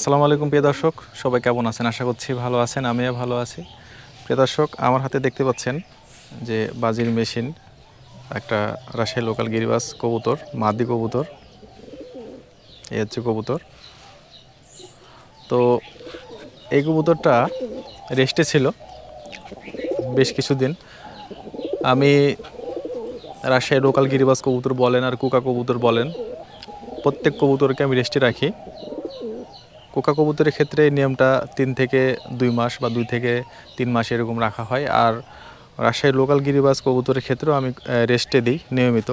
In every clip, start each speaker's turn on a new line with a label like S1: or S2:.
S1: আসসালামু আলাইকুম, প্রিয় দর্শক। সবাই কেমন আছেন? আশা করছি ভালো আছেন, আমিও ভালো আছি। প্রিয় দর্শক, আমার হাতে দেখতে পাচ্ছেন যে বাজির মেশিন, একটা রাজশাহী লোকাল গিরিবাস কবুতর, মাদি কবুতর এই হচ্ছে কবুতর। তো এই কবুতরটা রেস্টে ছিল বেশ কিছুদিন। আমি রাজশাহী লোকাল গিরিবাস কবুতর বলেন আর কুকা কবুতর বলেন, প্রত্যেক কবুতরকে আমি রেস্টে রাখি। কোকা কবুতরের ক্ষেত্রে এই নিয়মটা তিন থেকে দুই মাস বা দুই থেকে তিন মাস এরকম রাখা হয়। আর রাজশাহীর লোকাল গিরিবাজ কবুতরের ক্ষেত্রেও আমি রেস্টে দিই নিয়মিত।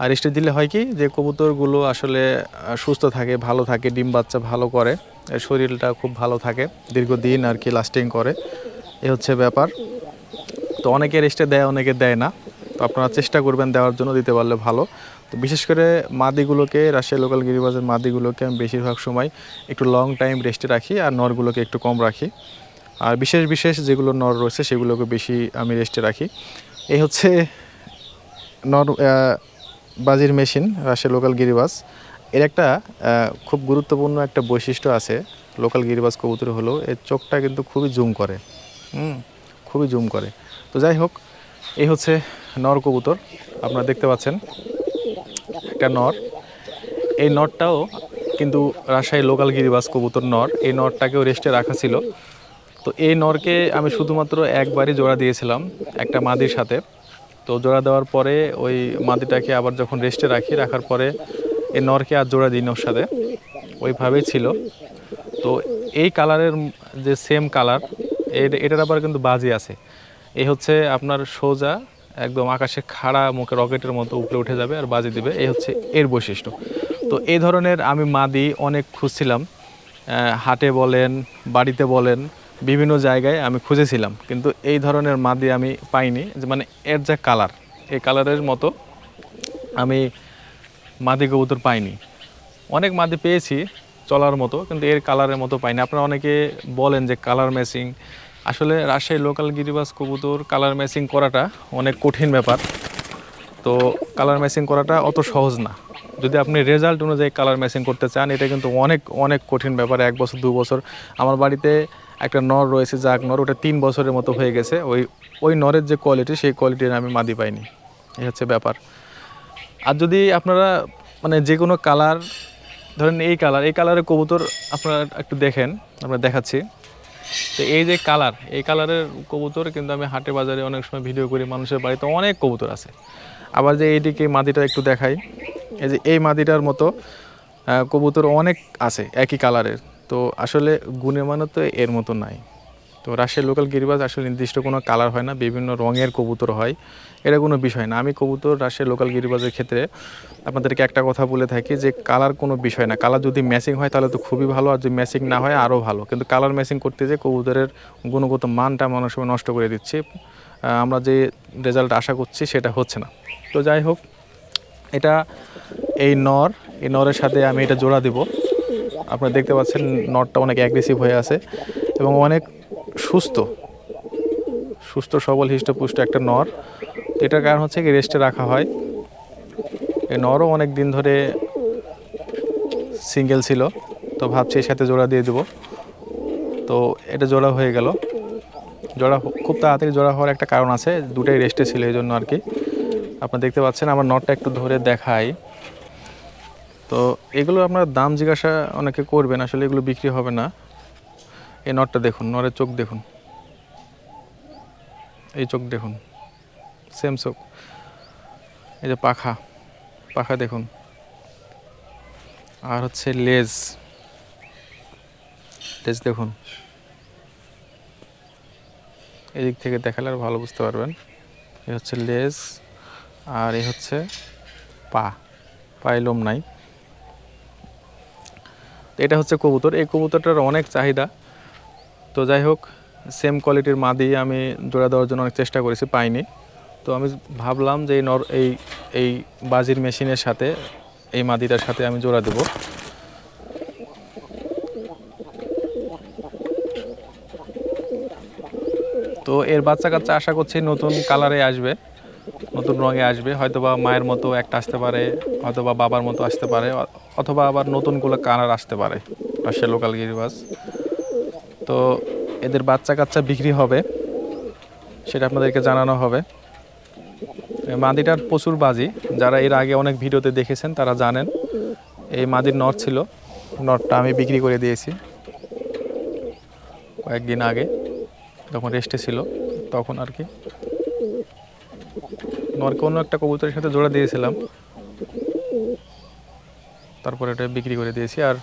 S1: আর রেস্টে দিলে হয় কি যে কবুতরগুলো আসলে সুস্থ থাকে, ভালো থাকে, ডিম বাচ্চা ভালো করে শরীরটা খুব ভালো থাকে, দীর্ঘদিন আর কি লাস্টিং করে। এ হচ্ছে ব্যাপার। তো অনেকে রেস্টে দেয়, অনেকে দেয় না। আপনারা চেষ্টা করবেন দেওয়ার জন্য, দিতে পারলে ভালো। তো বিশেষ করে মাদিগুলোকে রাজশাহী লোকাল গিরিবাজের মাদিগুলোকে আমি বেশিরভাগ সময় একটু লং টাইম রেস্টে রাখি আর নরগুলোকে একটু কম রাখি। আর বিশেষ বিশেষ যেগুলো নর রয়েছে, সেগুলোকে বেশি আমি রেস্টে রাখি। এই হচ্ছে নর বাজির মেশিন রাজশাহী লোকাল গিরিবাজ। এর একটা খুব গুরুত্বপূর্ণ একটা বৈশিষ্ট্য আছে লোকাল গিরিবাজ কবুতর হলো এর চোখটা কিন্তু খুবই জুম করে। হুম, খুবই জুম করে। তো যাই হোক, এই হচ্ছে নর কবুতর আপনারা দেখতে পাচ্ছেন। একটা নর। এই নরটাও কিন্তু রাজশাহী লোকাল গিরিবাস কবুতর নর। এই নরটাকেও রেস্টে রাখা ছিল। তো এই নরকে আমি শুধুমাত্র একবারই জোড়া দিয়েছিলাম, একটা মাদির সাথে। তো জোড়া দেওয়ার পরে ওই মাদিটাকে আবার যখন রেস্টে রাখি, রাখার পরে এই নরকে আর জোড়া দিই ওর সাথে। ওইভাবেই ছিল। তো এই কালারের যে সেম কালার এটার আবার কিন্তু বাজি আছে। এই হচ্ছে আপনার সোজা একদম আকাশে খাড়া মুখে রকেটের মতো উপরে উঠে যাবে আর বাজি দিবে। এই হচ্ছে এর বৈশিষ্ট্য। তো এই ধরনের আমি মাদি অনেক খুঁজছিলাম। হাটে বলেন, বাড়িতে বলেন, বিভিন্ন জায়গায় আমি খুঁজেছিলাম। কিন্তু এই ধরনের মাদি আমি পাইনি। যে মানে এর যে কালার এই কালারের মতো আমি মাদি কবুতর পাইনি। অনেক মাদি পেয়েছি চলার মতো, কিন্তু এর কালারের মতো পাইনি। আপনারা অনেকে বলেন যে কালার ম্যাচিং আসলে রাজশাহী লোকাল গিরিবাস কবুতর কালার ম্যাচিং করাটা অনেক কঠিন ব্যাপার। তো কালার ম্যাচিং করাটা অত সহজ না। যদি আপনি রেজাল্ট অনুযায়ী কালার ম্যাচিং করতে চান, এটা কিন্তু অনেক অনেক কঠিন ব্যাপার, এক বছর, দু বছর। আমার বাড়িতে একটা নর রয়েছে, জাগ নর, ওটা তিন বছরের মতো হয়ে গেছে। ওই ওই নরের যে কোয়ালিটি সেই কোয়ালিটির আমি মাদি পাইনি। এই হচ্ছে ব্যাপার। আর যদি আপনারা মানে যে কোনো কালার ধরেন এই কালার এই কালারের কবুতর আপনারা একটু দেখেন, আমরা দেখাচ্ছি। তো এই যে কালার, এই কালারের কবুতর কিন্তু আমি হাটে বাজারে অনেক সময় ভিডিও করি মানুষের বাড়িতে, অনেক কবুতর আছে। আবার যে এইদিকে মাদিটা একটু দেখাই, এই যে এই মাদিটার মতো কবুতর অনেক আছে একই কালারের, তো আসলে গুণে মানে তো এর মতো নাই। তো রাজশাহী লোকাল গিরিবাজ আসলে নির্দিষ্ট কোনো কালার হয় না, বিভিন্ন রঙের কবুতর হয়, এটা কোনো বিষয় না। আমি কবুতর রাজশাহী লোকাল গিরিবাজের ক্ষেত্রে আপনাদেরকে একটা কথা বলে থাকি যে কালার কোনো বিষয় না। কালার যদি ম্যাচিং হয় তাহলে তো খুবই ভালো, আর যদি ম্যাচিং না হয় আরও ভালো। কিন্তু কালার ম্যাচিং করতে যে কবুতরের গুণগত মানটা সময় নষ্ট করে দিচ্ছে। আমরা যে রেজাল্ট আশা করছি সেটা হচ্ছে না। তো যাই হোক, এটা এই নর, এই নরের সাথে আমি এটা জোড়া দেব। আপনারা দেখতে পাচ্ছেন নরটা অনেক অ্যাগ্রেসিভ হয়ে আছে এবং অনেক সুস্থ। সুস্থ, সবল, হৃষ্টপুষ্ট একটা নর। এটার কারণ হচ্ছে কি রেস্টে রাখা হয়। এই নরও অনেক দিন ধরে সিঙ্গেল ছিল। তো ভাবছি এর সাথে জোড়া দিয়ে দেবো। তো এটা জোড়া হয়ে গেল। জোড়া খুব তাড়াতাড়ি জোড়া হওয়ার একটা কারণ আছে, দুটাই রেস্টে ছিল এই জন্য আর কি। আপনারা দেখতে পাচ্ছেন, আমার নটটা একটু ধরে দেখাই। তো এগুলো আপনার দাম জিজ্ঞাসা অনেকে করবেন, আসলে এগুলো বিক্রি হবে না। এই নটটা দেখুন, নরের চোখ দেখুন। এই চোখ দেখুন সেম চোখ। এই যে পাখা পাখা দেখুন। আর হচ্ছে লেজ লেজ দেখুন। এদিক থেকে দেখালে আর ভালো বুঝতে পারবেন। এই হচ্ছে লেজ, আর এই হচ্ছে পা, পায়ে লোম নাই। এটা হচ্ছে কবুতর। এই কবুতরটার অনেক চাহিদা। তো যাই হোক সেম কোয়ালিটির মা দিয়ে আমি জোড়া দেওয়ার জন্য অনেক চেষ্টা করেছি, পাইনি। তো আমি ভাবলাম যে এই নর এই এই বাজির মেশিনের সাথে, এই মাদিটার সাথে আমি জোড়া দেব। তো এর বাচ্চা কাচ্চা আশা করছি নতুন কালারে আসবে, নতুন রঙে আসবে। হয়তোবা মায়ের মতো একটা আসতে পারে, হয়তোবা বাবার মতো আসতে পারে অথবা আবার নতুনগুলো কালার আসতে পারে পাশে লোকাল গিরিবাস তো এদের বাচ্চা কাচ্চা বিক্রি হবে, সেটা আপনাদেরকে জানানো হবে। মাদিটার প্রচুর বাজি যারা এর আগে অনেক ভিডিওতে দেখেছেন তারা জানেন, এই মাদির নট ছিল নটটা আমি বিক্রি করে দিয়েছি। কয়েকদিন আগে যখন রেস্টে ছিল, তখন আর কি। নরকে অন্য একটা কবুতরের সাথে জোড়া দিয়েছিলাম। তারপরে এটা বিক্রি করে দিয়েছি, আর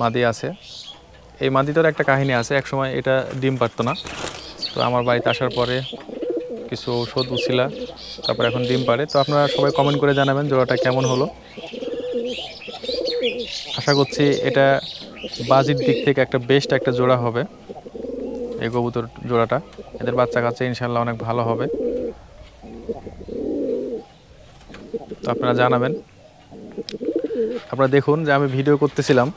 S1: মাদি আছে। এই মাদিটার একটা কাহিনী আছে, একসময় এটা ডিম পারতো না। তো আমার বাড়িতে আসার পরে কিছু ঔষধ উছিলা, তারপর এখন ডিম পারে তো আপনারা সবাই কমেন্ট করে জানাবেন জোড়াটা কেমন হলো। আশা করছি এটা বাজির দিক থেকে একটা বেস্ট একটা জোড়া হবে, এই কবুতর জোড়াটা। এদের বাচ্চা কাচ্চা ইনশাল্লাহ অনেক ভালো হবে। তো আপনারা জানাবেন। আপনারা দেখুন যে আমি ভিডিও করতেছিলাম।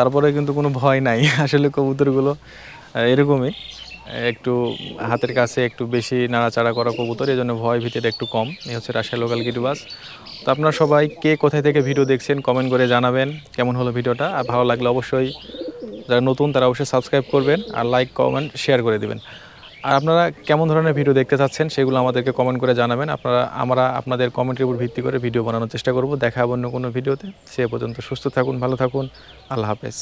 S1: তারপরে কিন্তু কোনো ভয় নাই। আসলে কবুতরগুলো এরকমই। একটু হাতের কাছে একটু বেশি নাড়াচাড়া করা কবুতর এই জন্য ভয় ভিতরে একটু কম। এই হচ্ছে রাশিয়া লোকাল গিটবাস তো আপনারা সবাই কে কোথায় থেকে ভিডিও দেখছেন কমেন্ট করে জানাবেন কেমন হলো ভিডিওটা। আর ভালো লাগলে অবশ্যই যারা নতুন তারা অবশ্যই সাবস্ক্রাইব করবেন আর লাইক, কমেন্ট, শেয়ার করে দিবেন। আর আপনারা কেমন ধরনের ভিডিও দেখতে চাচ্ছেন সেগুলো আমাদেরকে কমেন্ট করে জানাবেন। আপনারা, আমরা আপনাদের কমেন্টের উপর ভিত্তি করে ভিডিও বানানোর চেষ্টা করব। দেখা অন্য কোনো ভিডিওতে সে পর্যন্ত সুস্থ থাকুন, ভালো থাকুন। আল্লাহ হাফেজ।